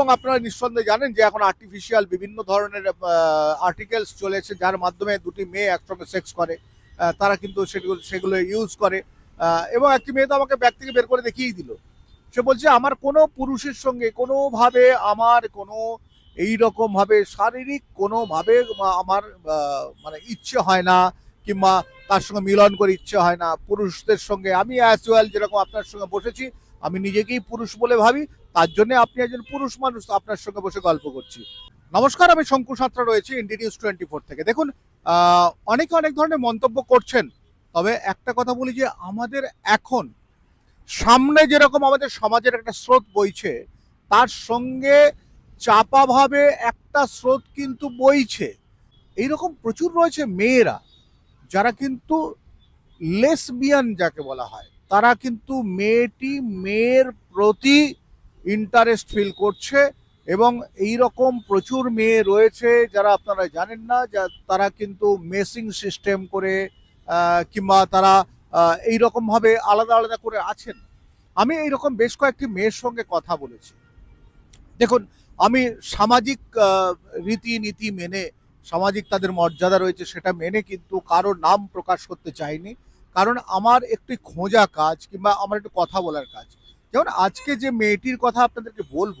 এবং আপনারা নিঃসন্দেহে জানেন যে এখন আর্টিফিশিয়াল বিভিন্ন ধরনের আর্টিকেলস চলেছে যার মাধ্যমে দুটি মেয়ে একসঙ্গে সেক্স করে। তারা কিন্তু সেগুলো সেগুলো ইউজ করে। এবং একটি মেয়ে তো আমাকে ব্যাগ থেকে বের করে দেখিয়েই দিল। সে বলছে, আমার কোনো পুরুষের সঙ্গে কোনোভাবে আমার কোনো এই রকম ভাবে শারীরিক কোনোভাবে আমার মানে ইচ্ছে হয় না কিংবা তার সঙ্গে মিলন করে ইচ্ছে হয় না। পুরুষদের সঙ্গে আমি অ্যাজ ওয়েল যেরকম আপনার সঙ্গে বসেছি আমি নিজেকেই পুরুষ বলে ভাবি, তার জন্য আপনি একজন পুরুষ মানুষ আপনার সঙ্গে বসে গল্প করছি। নমস্কার, আমি শঙ্কু সাঁতরা রয়েছি ইন্ডি নিউজ টোয়েন্টি ফোর থেকে। দেখুন অনেকে অনেক ধরনের মন্তব্য করছেন, তবে একটা কথা বলি যে আমাদের এখন সামনে যেরকম আমাদের সমাজের একটা স্রোত বইছে, তার সঙ্গে চাপাভাবে একটা স্রোত কিন্তু বইছে। এইরকম প্রচুর রয়েছে মেয়েরা, যারা কিন্তু লেসবিয়ান যাকে বলা হয় তারা কিন্তু মেয়েটি মেয়ের প্রতি ইন্টারেস্ট ফিল করছে এবং এই রকম প্রচুর মেয়ে রয়েছে যারা আপনারা জানেন না, যা তারা কিন্তু মেসিং সিস্টেম করে কিংবা তারা এই রকম ভাবে আলাদা আলাদা করে আছেন। আমি এই রকম বেশ কয়েকটি মেয়ের সঙ্গে কথা বলেছি। দেখুন, আমি সামাজিক রীতিনীতি মেনে, সামাজিক তাদের মর্যাদা রয়েছে সেটা মেনে কিন্তু কারোর নাম প্রকাশ করতে চাইনি। কারণ আমার একটি খোঁজা কাজ কিংবা আমার একটু কথা বলার কাজ। যেমন আজকে যে মেয়েটির কথা আপনাদেরকে বলব,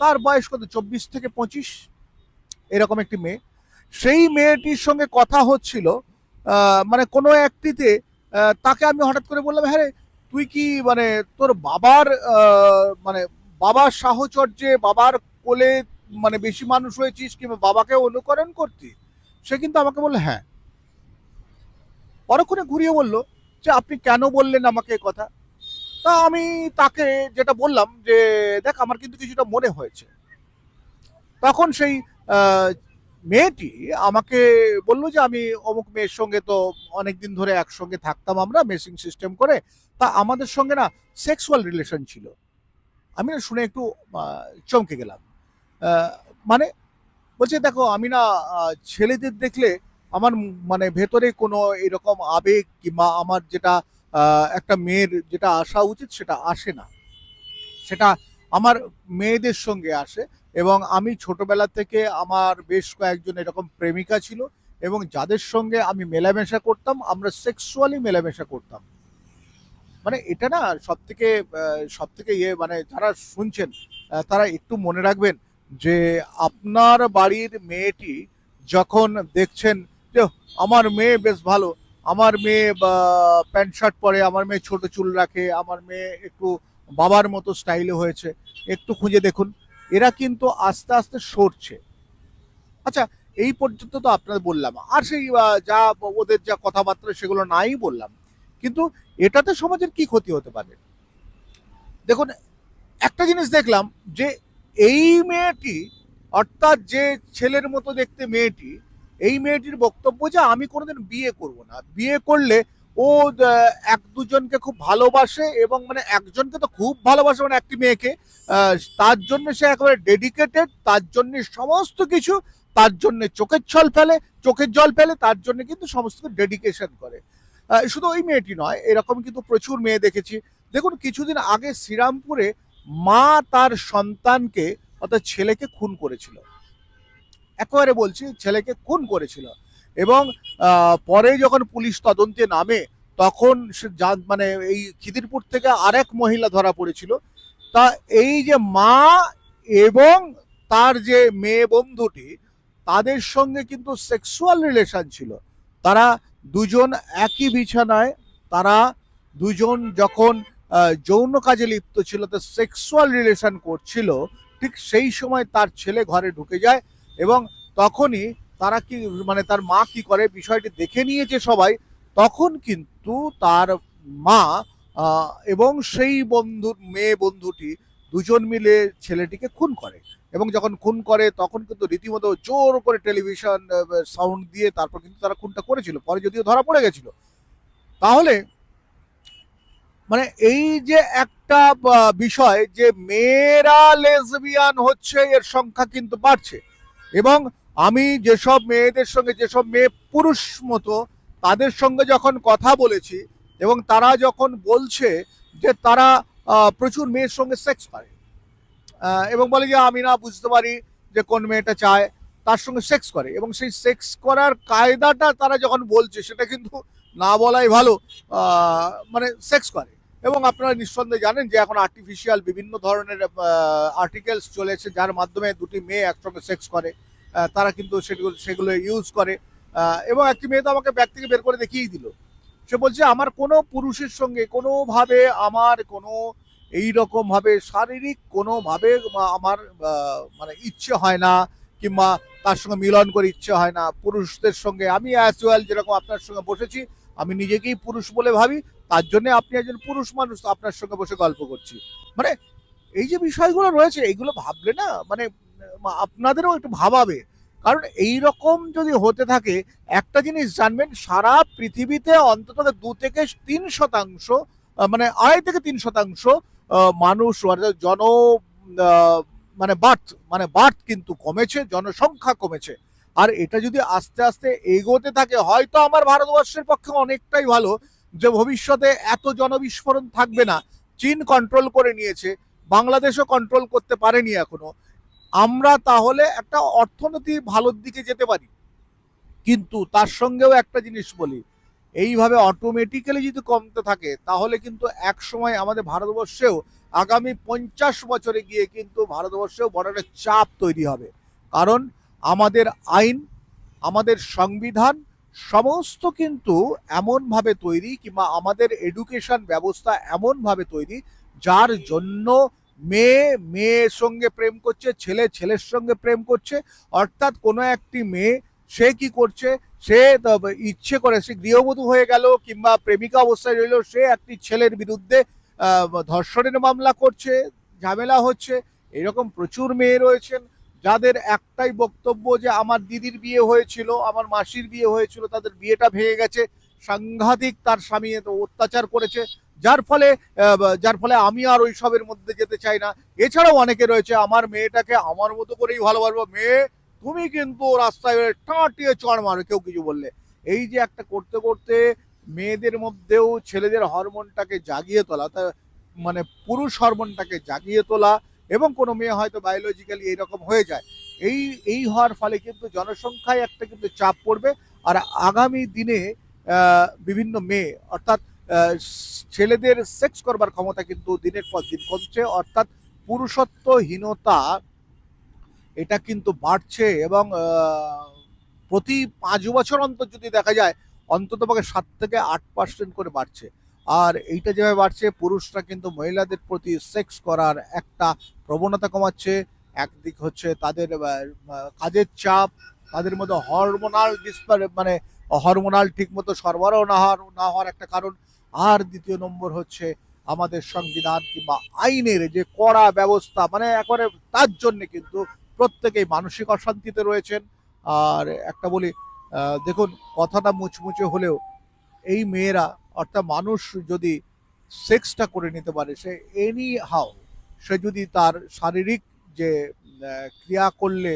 তার বয়স কত? চব্বিশ থেকে পঁচিশ? এরকম একটি মেয়ে। সেই মেয়েটির সঙ্গে কথা হচ্ছিল মানে কোনো একটিতে তাকে আমি হঠাৎ করে বললাম হ্যাঁ তুই কি মানে তোর বাবার মানে বাবার সাহচর্যে, বাবার কোলে মানে বেশি মানুষ হয়েছিস কিংবা বাবাকে অনুকরণ করতি? সে কিন্তু আমাকে বলল হ্যাঁ। পরক্ষণে ঘুরিয়ে বলল যে, আপনি কেন বললেন আমাকে কথা? তা আমি তাকে যেটা বললাম যে, দেখ, আমার কিন্তু কিছুটা মনে হয়েছে। তখন সেই মেয়েটি আমাকে বলল যে, আমি অমুক মেয়ের সঙ্গে তো অনেক দিন ধরে একসঙ্গে থাকতাম আমরা মেসিং সিস্টেম করে। তা আমাদের সঙ্গে না সেক্সুয়াল রিলেশন ছিল। আমি না শুনে একটু চমকে গেলাম। মানে বলছে, দেখো, আমি না ছেলেদের দেখলে আমার মানে ভেতরে কোনো এরকম আবেগ কিংবা আমার যেটা একটা মেয়ের যেটা আসা উচিত সেটা আসে না। সেটা আমার মেয়েদের সঙ্গে আসে এবং আমি ছোটবেলা থেকে আমার বেশ কয়েকজন এরকম প্রেমিকা ছিল এবং যাদের সঙ্গে আমি মেলামেশা করতাম, আমরা সেক্সুয়ালি মেলামেশা করতাম। মানে এটা না সব থেকে সব থেকে ইয়ে মানে যারা শুনছেন তারা একটু মনে রাখবেন যে আপনার বাড়ির মেয়েটি যখন দেখছেন যে আমার মেয়ে বেশ ভালো। আমার মেয়ে প্যান্ট শার্ট পরে, আমার মেয়ে ছোট চুল রাখে, আমার মেয়ে একটু বাবার মতো স্টাইলে হয়েছে। একটু খুঁজে দেখুন, এরা কিন্তু আস্তে আস্তে সরছে। আচ্ছা এই পর্যন্ত তো আপনাদের বললাম। আর সেই যা, ওদের যা কথাবার্তা, সেগুলো নাই বললাম। কিন্তু এটাতে সমাজের কি ক্ষতি হতে পারে? দেখুন, একটা জিনিস দেখলাম যে, এই মেয়েটি, অর্থাৎ যে ছেলের মতো দেখতে মেয়েটি এই মেয়েটির বক্তব্য যে আমি কোনোদিন বিয়ে করব না। বিয়ে করলে ও এক দুজনকে খুব ভালোবাসে এবং মানে একজনকে তো খুব ভালোবাসে মানে একটি মেয়েকে তার জন্য সে একেবারে ডেডিকেটেড তার জন্য সমস্ত কিছু, তার জন্য চোখের ছল ফেলে, চোখের জল ফেলে, তার জন্য কিন্তু সমস্ত ডেডিকেশন করে। শুধু ওই মেয়েটি নয়, এরকম কিন্তু প্রচুর মেয়ে দেখেছি। দেখুন, কিছুদিন আগে শ্রীরামপুরে মা তার সন্তানকে, অর্থাৎ ছেলেকে খুন করেছিল। একেবারে বলছি ছেলেকে খুন করেছিল। এবং পরে যখন পুলিশ তদন্তে নামে, তখন মানে এই খিদিরপুর থেকে আরেক মহিলা ধরা পড়েছিল। তা এই যে মা এবং তার যে মেয়ে বন্ধুটি, তাদের সঙ্গে কিন্তু সেক্সুয়াল রিলেশন ছিল। তারা দুজন একই বিছানায়, তারা দুজন যখন যৌন কাজে লিপ্ত ছিল, তো সেক্সুয়াল রিলেশন করছিল, ঠিক সেই সময় তার ছেলে ঘরে ঢুকে যায়। এবং তখনই তারা কি মানে তার মা কি করে, বিষয়টি দেখে নিয়েছে সবাই, তখন কিন্তু তার মা এবং সেই বন্ধুর, মেয়ে বন্ধুটি দুজন মিলে ছেলেটিকে খুন করে। এবং যখন খুন করে, তখন কিন্তু রীতিমতো জোর করে টেলিভিশন সাউন্ড দিয়ে তারপর কিন্তু তারা খুনটা করেছিল। পরে যদিও ধরা পড়ে গেছিল। তাহলে মানে এই যে একটা বিষয় যে মেয়েরা লেসবিয়ান হচ্ছে, এর সংখ্যা কিন্তু বাড়ছে। এবং আমি যেসব মেয়েদের সঙ্গে, যেসব মেয়ে পুরুষ মতো, তাদের সঙ্গে যখন কথা বলেছি এবং তারা যখন বলছে যে তারা প্রচুর মেয়ের সঙ্গে সেক্স করে এবং বলে যে আমি না বুঝতে পারি যে কোন মেয়েটা চায়, তার সঙ্গে সেক্স করে, এবং সেই সেক্স করার কায়দাটা তারা যখন বলছে, সেটা কিন্তু না বলাই ভালো মানে সেক্স করে। এবং আপনারা নিঃসন্দেহে জানেন যে এখন আর্টিফিশিয়াল বিভিন্ন ধরনের আর্টিকেলস চলেছে যার মাধ্যমে দুটি মেয়ে একসঙ্গে সেক্স করে। তারা কিন্তু সেগুলো সেগুলো ইউজ করে। এবং একটি মেয়ে তো আমাকে ব্যাগ থেকে বের করে দেখিয়েই দিল। সে বলছে, আমার কোনো পুরুষের সঙ্গে কোনোভাবে আমার কোনো এই রকম ভাবে শারীরিক কোনোভাবে আমার মানে ইচ্ছে হয় না কিংবা তার সঙ্গে মিলন করে ইচ্ছে হয় না। পুরুষদের সঙ্গে আমি অ্যাজ ওয়েল যেরকম আপনার সঙ্গে বসেছি, আমি নিজেকেই পুরুষ বলে ভাবি। তার জন্য আপনি একজন পুরুষ মানুষ, আপনার সঙ্গে বসে গল্প করছি। মানে এই যে বিষয়গুলো রয়েছে এইগুলো ভাবলে না মানে আপনাদেরও একটু ভাবাবে। কারণ এই রকম যদি হতে থাকে, একটা জিনিস জানবেন, সারা পৃথিবীতে অন্তত দু থেকে তিন শতাংশ মানে আড়াই থেকে তিন শতাংশ মানুষ জন মানে বার্থ মানে বার্থ কিন্তু কমেছে, জনসংখ্যা কমেছে। আর এটা যদি আস্তে আস্তে এগোতে থাকে, হয়তো আমার ভারতবর্ষের পক্ষে অনেকটাই ভালো, যে ভবিষ্যতে এত জনবিস্ফোরণ থাকবে না। চীন কন্ট্রোল করে নিয়েছে, বাংলাদেশও কন্ট্রোল করতে পারেনি এখনও। আমরা তাহলে একটা অর্থনীতি ভালোর দিকে যেতে পারি। কিন্তু তার সঙ্গেও একটা জিনিস বলি, এইভাবে অটোমেটিক্যালি যদি কমতে থাকে, তাহলে কিন্তু এক সময় আমাদের ভারতবর্ষেও আগামী পঞ্চাশ বছরে গিয়ে কিন্তু ভারতবর্ষেও বড় একটা চাপ তৈরি হবে। কারণ আমাদের আইন, আমাদের সংবিধান সমস্ত কিন্তু এমনভাবে তৈরি কিংবা আমাদের এডুকেশন ব্যবস্থা এমনভাবে তৈরি, যার জন্য মেয়ে, মেয়ের সঙ্গে প্রেম করছে, ছেলে ছেলের সঙ্গে প্রেম করছে, অর্থাৎ কোনো একটি মেয়ে, সে কি করছে? সে ইচ্ছে করে, সে গৃহবধূ হয়ে গেল, কিংবা প্রেমিকা অবস্থায় রইল, সে একটি ছেলের বিরুদ্ধে ধর্ষণের মামলা করছে, ঝামেলা হচ্ছে, এরকম প্রচুর মেয়ে রয়েছেন, যাদের একটাই বক্তব্য যে আমার দিদির বিয়ে হয়েছিল, আমার মাসির বিয়ে হয়েছিল, তাদের বিয়েটা ভেঙে গেছে, সাংঘাতিক তার স্বামী অত্যাচার করেছে যার ফলে যার ফলে আমি আর ওইসবের মধ্যে যেতে চাই না। এছাড়াও অনেকে রয়েছে, আমার মেয়েটাকে আমার মতো করেই ভালোবাসবো। মেয়ে, তুমি কিন্তু রাস্তায় টাঁটিয়ে চড় মারো কেউ কিছু বললে। এই যে একটা করতে করতে মেয়েদের মধ্যেও ছেলেদের হরমোনটাকে জাগিয়ে তোলা, তা মানে পুরুষ হরমোনটাকে জাগিয়ে তোলা এবং কোনো মেয়ে হয়তো বায়োলজিক্যালি এইরকম হয়ে যায়, এই এই হওয়ার ফলে কিন্তু জনসংখ্যায় একটা কিন্তু চাপ পড়বে। আর আগামী দিনে বিভিন্ন মেয়ে, অর্থাৎ ছেলেদের সেক্স করবার ক্ষমতা কিন্তু দিনের পর দিন কমছে, অর্থাৎ পুরুষত্বহীনতা এটা কিন্তু বাড়ছে এবং প্রতি পাঁচ বছর অন্তর যদি দেখা যায়, অন্তত পক্ষে সাত থেকে আট পার্সেন্ট করে বাড়ছে। আর এইটা যেভাবে বাড়ছে, পুরুষরা কিন্তু মহিলাদের প্রতি সেক্স করার একটা প্রবণতা কমাচ্ছে। একদিক হচ্ছে তাদের কাজের চাপ, তাদের মধ্যে হরমোনাল ডিসপার মানে হরমোনাল ঠিকমতো সরবরাহ না হওয়ার না হওয়ার একটা কারণ। আর দ্বিতীয় নম্বর হচ্ছে আমাদের সংবিধান কিংবা আইনের যে কড়া ব্যবস্থা মানে একবারে তার জন্য কিন্তু প্রত্যেকেই মানসিক অশান্তিতে রয়েছেন। আর একটা বলি দেখুন, কথাটা মুচমুচে হলেও এই মেয়েরা, অর্থাৎ মানুষ যদি সেক্সটা করে নিতে পারে, সে এনি হাও সে যদি তার শারীরিক যে ক্রিয়া করলে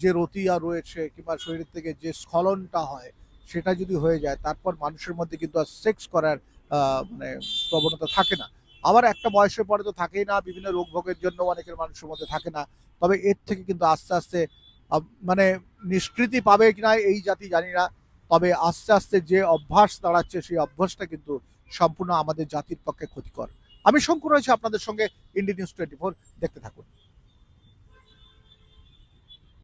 যে রতিয়া রয়েছে কিংবা শরীর থেকে যে স্খলনটা হয়, সেটা যদি হয়ে যায়, তারপর মানুষের মধ্যে কিন্তু আর সেক্স করার মানে প্রবণতা থাকে না। আবার একটা বয়সের পরে তো থাকেই না, বিভিন্ন রোগ ভোগের জন্য অনেকের মানুষের মধ্যে থাকে না। তবে এর থেকে কিন্তু আস্তে আস্তে মানে নিষ্কৃতি পাবে কিনা এই জাতি জানি না। তবে আস্তে আস্তে যে অভ্যাস দাঁড়াচ্ছে, সেই অভ্যাসটা কিন্তু সম্পূর্ণ আমাদের জাতির পক্ষে ক্ষতিকর। আমি শঙ্কর রয়েছে আপনাদের সঙ্গে ইন্ডিয়া নিউজ টোয়েন্টি ফোর দেখতে থাকুন।